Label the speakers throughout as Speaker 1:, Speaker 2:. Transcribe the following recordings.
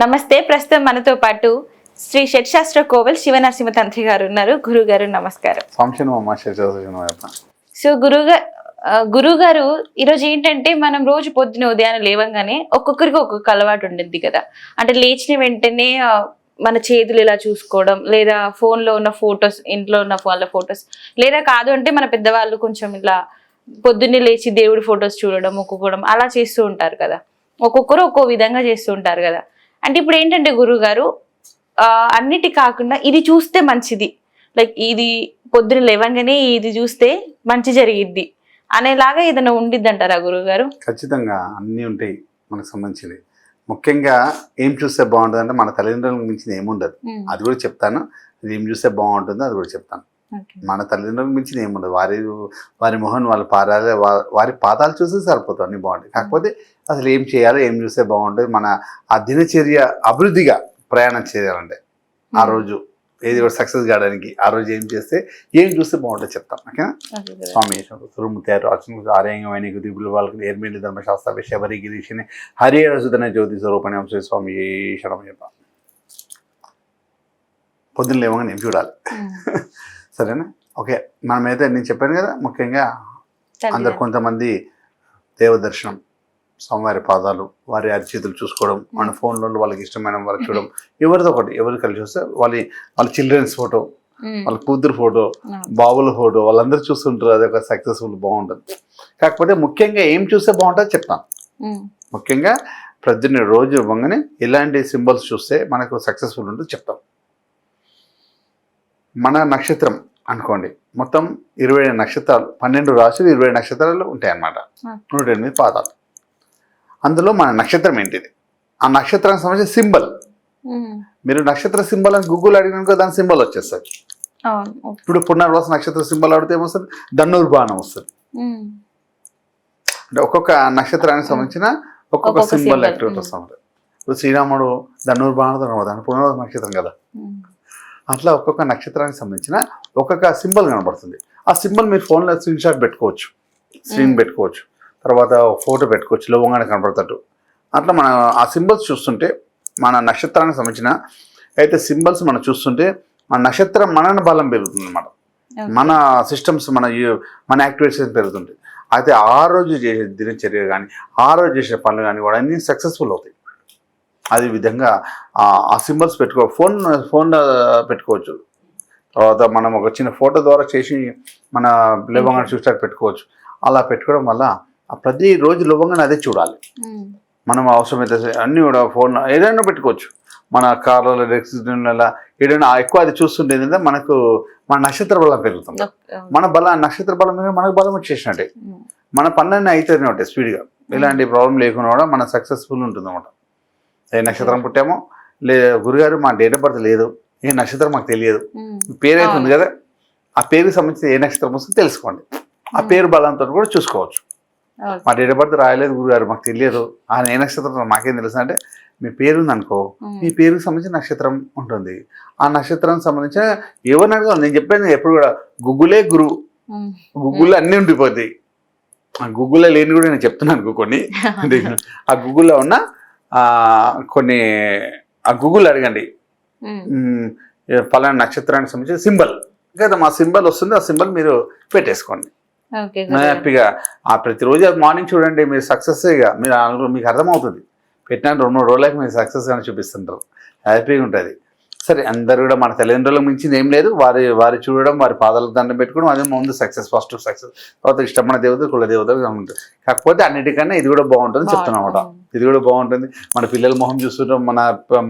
Speaker 1: నమస్తే ప్రస్తుతం మనతో పాటు శ్రీ షట్శాస్త్ర కోవెల్ శివనరసింహ తంత్రి గారు ఉన్నారు. గురువు గారు నమస్కారం. సో గురువుగా గురువు గారు ఈరోజు ఏంటంటే మనం రోజు పొద్దున ఉదయాన్నే లేవంగానే ఒక్కొక్కరికి ఒక్కొక్క అలవాటు ఉండిద్ది కదా. అంటే లేచిన వెంటనే మన చేతులు ఇలా చూసుకోవడం లేదా phone లో ఉన్న ఫొటోస్ ఇంట్లో ఉన్న వాళ్ళ ఫొటోస్ లేదా కాదు అంటే మన పెద్దవాళ్ళు కొంచెం ఇలా పొద్దున్నే లేచి దేవుడి ఫొటోస్ చూడడం ఒక్కొక్కడం అలా చేస్తూ ఉంటారు కదా. ఒక్కొక్కరు ఒక్కో విధంగా చేస్తూ ఉంటారు కదా. అంటే ఇప్పుడు ఏంటంటే గురువు గారు అన్నిటి కాకుండా ఇది చూస్తే మంచిది. లైక్ ఇది పొద్దున లేవంగానే ఇది చూస్తే మంచి జరిగిద్ది అనేలాగా ఏదైనా ఉండిద్ది అంటారా గురువు గారు
Speaker 2: ఖచ్చితంగా అన్నీ ఉంటాయి మనకు సంబంధించినవి. ముఖ్యంగా ఏం చూస్తే బాగుంటుంది అంటే మన తల్లిదండ్రులకు మించింది ఏముండదు. అది కూడా చెప్తాను. ఏం చూస్తే బాగుంటుందో అది కూడా చెప్తాను. మన తల్లిదండ్రులకు మించింది ఏముండదు వారి వారి మొహన్ వాళ్ళ పాదాలు వా- వారి పాదాలు చూస్తే సరిపోతుంది అన్నీ బాగుంటాయి. కాకపోతే అసలు ఏం చేయాలో ఏం చూస్తే బాగుంటుంది? మన ఆ దినచర్య అభివృద్ధిగా ప్రయాణం చేయాలంటే ఆ రోజు. ఏది కూడా సక్సెస్ కావడానికి ఆ రోజు ఏం చేస్తే ఏం చూస్తే బాగుంటుంది చెప్తాం. ఓకేనా? స్వామి సురుముత్యారు అర్చన ఆర్యంగమైన దిగులు వాళ్ళకి ఏర్మేలి ధర్మశాస్త్ర విషయభరి గిరీషిని హరిహరసుదన జ్యోతి స్వరూపణి అంశ స్వామి శరణమయ్యప్ప పొద్దున్న లేవగానే ఏం చూడాలి? సరేనా? ఓకే మనమైతే నేను చెప్పాను కదా ముఖ్యంగా అందరు కొంతమంది దేవ దర్శనం స్వామివారి పాదాలు వారి అరిచేతులు చూసుకోవడం మన ఫోన్లో వాళ్ళకి ఇష్టమైన వాళ్ళకి చూడడం ఎవరితో ఒకటి ఎవరు కలిసి వస్తే వాళ్ళ వాళ్ళ చిల్డ్రన్స్ ఫోటో వాళ్ళ కూతురు ఫోటో బాబుల ఫోటో వాళ్ళందరూ చూస్తుంటారు అది ఒక సక్సెస్ఫుల్ బాగుంటుంది. కాకపోతే ముఖ్యంగా ఏం చూస్తే బాగుంటుందో చెప్తాను. ముఖ్యంగా ప్రొద్దున్న రోజు ఇవ్వగానే ఇలాంటి సింబల్స్ చూస్తే మనకు సక్సెస్ఫుల్ ఉంటుంది చెప్తాం మన నక్షత్రం అనుకోండి. మొత్తం ఇరవై ఏడు నక్షత్రాలు పన్నెండు రాశులు ఇరవై ఏడు నక్షత్రాలు ఉంటాయి అన్నమాట నూట ఎనిమిది పాదాలు. అందులో మన నక్షత్రం ఏంటిది? ఆ నక్షత్రానికి సంబంధించిన సింబల్. మీరు నక్షత్ర సింబల్ అని గూగుల్ అడిగినాక దాని సింబల్ వచ్చేస్తుంది.
Speaker 1: అవును.
Speaker 2: ఇప్పుడు పునర్వాస నక్షత్ర సింబల్ అడిగితే ఏమొస్తుంది? ధనుర్ బాణం వస్తుంది అంటే ఒక్కొక్క నక్షత్రానికి సంబంధించిన ఒక్కొక్క సింబల్ యాక్టివేట్
Speaker 1: ఉమ్.
Speaker 2: వస్తూ ఉంటుంది ఇప్పుడు శ్రీరాముడు ధనుర్బాణుడు దాని పునర్వాస నక్షత్రం కదా. అట్లా ఒక్కొక్క నక్షత్రానికి సంబంధించిన ఒక్కొక్క సింబల్ కనబడుతుంది. ఆ సింబల్ మీరు ఫోన్లో స్క్రీన్ షాట్ పెట్టుకోవచ్చు. స్క్రీన్. పెట్టుకోవచ్చు. తర్వాత ఫోటో పెట్టుకోవచ్చు. లోవంగానే కనబడతట్టు. అట్లా మన ఆ సింబల్స్ చూస్తుంటే మన నక్షత్రానికి సంబంధించిన అయితే సింబల్స్ మనం చూస్తుంటే మన నక్షత్రం మనన బలం పెరుగుతుంది అన్నమాట మన సిస్టమ్స్ మన మన యాక్టివేషన్ పెరుగుతుంది అయితే ఆ రోజు చేసే దినచర్య కానీ ఆ రోజు చేసే పనులు కానీ కూడా అన్నీ సక్సెస్ఫుల్ అవుతాయి. అదే విధంగా ఆ- సింబల్స్ పెట్టుకో ఫోన్ ఫోన్ పెట్టుకోవచ్చు. తర్వాత మనం ఒక చిన్న ఫోటో ద్వారా చేసి మన లవంగా చూస్తే పెట్టుకోవచ్చు. అలా పెట్టుకోవడం వల్ల ప్రతి రోజు లవంగానే అదే చూడాలి. మనం అవసరమైతే అన్నీ కూడా ఫోన్ ఏదైనా పెట్టుకోవచ్చు. మన కార్లలో రెక్సిడెంట్ల ఏదైనా ఎక్కువ అది చూస్తుంటే ఏంటంటే మనకు మన నక్షత్ర బలం పెరుగుతుంది. మన బల నక్షత్ర బలం మీద మనకు బలం వచ్చేసినట్టే. మన పనులన్నీ ఉంటాయి స్పీడ్గా. ఎలాంటి ప్రాబ్లం లేకుండా కూడా మన సక్సెస్ఫుల్ ఉంటుంది అనమాట ఏ నక్షత్రం పుట్టామో లే గురుగారు మా డేట్ ఆఫ్ బర్త్ లేదు. ఏ నక్షత్రం మాకు తెలియదు. మీ పేరు అయితే ఉంది కదా ఆ పేరుకి సంబంధించి ఏ నక్షత్రం వస్తుందో తెలుసుకోండి. ఆ పేరు బలంతో కూడా చూసుకోవచ్చు. మా డేట్ ఆఫ్ బర్త్ రాయలేదు గురుగారు మాకు తెలియదు. ఆ ఏ నక్షత్రం మాకేం తెలుసు అంటే మీ పేరు ఉంది అనుకో మీ పేరుకి సంబంధించిన నక్షత్రం ఉంటుంది. ఆ నక్షత్రానికి సంబంధించిన ఎవరిని అడగాలి? నేను చెప్పాను ఎప్పుడు కూడా గుగ్గులే గురువు గూగుల్లో అన్నీ ఉండిపోతాయి. ఆ గూగుల్లో లేని కూడా నేను చెప్తున్నాను కొన్ని. ఆ గూగుల్లో ఉన్న కొన్ని ఆ గూగుల్ అడగండి. పలానా నక్షత్రానికి సంబంధించిన సింబల్. కదా మా సింబల్ వస్తుంది ఆ సింబల్ మీరు పెట్టేసుకోండి. హ్యాపీగా ఆ ప్రతిరోజు మార్నింగ్ చూడండి మీరు సక్సెస్ ఇక మీరు మీకు అర్థమవుతుంది. పెట్టిన రెండు మూడు రోజులకి మీరు సక్సెస్ అని చూపిస్తుంటారు. హ్యాపీగా ఉంటుంది. సరే అందరు కూడా మన తల్లిదండ్రులకు మించింది ఏం లేదు. వారి వారి చూడడం వారి పాదాలకు దండం పెట్టుకోవడం అదే ముందు సక్సెస్ ఫస్ట్ సక్సెస్ తర్వాత ఇష్టమైన దేవత కుల దేవత ఉంటుంది. కాకపోతే అన్నిటికన్నా ఇది కూడా బాగుంటుంది చెప్తున్నాం అన్నమాట. ఇది కూడా బాగుంటుంది. మన పిల్లల మొహం చూస్తుంటాం మన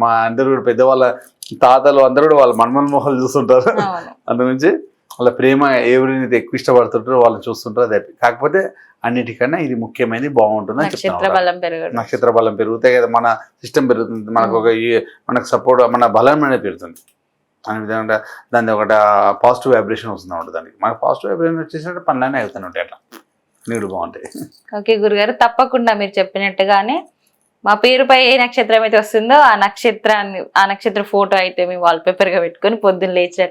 Speaker 2: మా అందరు కూడా పెద్దవాళ్ళ తాతలు అందరూ కూడా వాళ్ళ మన్మల మొహాలు చూస్తుంటారు. అందు నుంచి వాళ్ళ ప్రేమ ఎవరినైతే ఎక్కువ ఇష్టపడుతుంటారో వాళ్ళని చూస్తుంటారు అదే. కాకపోతే అన్నిటికన్నా ఇది ముఖ్యమైనది బాగుంటుంది అని
Speaker 1: నక్షత్ర
Speaker 2: చెప్తున్నాం
Speaker 1: బలం పెరగడం.
Speaker 2: నక్షత్ర బలం పెరుగుతాయి కదా మన సిస్టమ్ పెరుగుతుంది మనకు ఒక మనకు సపోర్ట్ మన బలం అనేది పెరుగుతుంది. అనే విధంగా దాని ఒక పాజిటివ్ వైబ్రేషన్ వస్తుంది అన్నమాట దానికి. మనకు పాజిటివ్ వైబ్రేషన్ వచ్చేసినట్టు పనులన్నీ అవుతూనే ఉంటాయి అట్లా. నీడు బాగుంటాయి.
Speaker 1: ఓకే గురుగారు తప్పకుండా మీరు చెప్పినట్టుగానే మా పేరుపై ఏ నక్షత్రం అయితే వస్తుందో ఆ నక్షత్రాన్ని ఆ నక్షత్ర ఫోటో అయితే మేము వాల్పేపర్గా పెట్టుకొని పొద్దున్న లేచి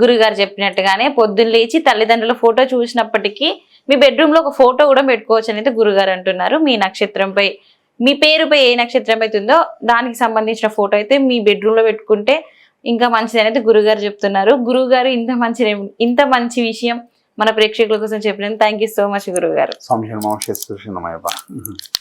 Speaker 1: గురుగారు చెప్పినట్టుగానే పొద్దున్న లేచి తల్లిదండ్రుల ఫోటో చూసినప్పటికీ మీ బెడ్రూమ్లో ఒక ఫోటో కూడా పెట్టుకోవచ్చు అని అయితే గురుగారు అంటున్నారు. మీ నక్షత్రంపై మీ పేరుపై ఏ నక్షత్రం అయితే ఉందో దానికి సంబంధించిన ఫోటో అయితే మీ బెడ్రూమ్లో పెట్టుకుంటే ఇంకా మంచిది అనేది గురుగారు చెప్తున్నారు. గురుగారు ఇంత మంచి ఇంత మంచి విషయం మన ప్రేక్షకుల కోసం చెప్పినందుకు థ్యాంక్ యూ సో మచ్ గురువు గారు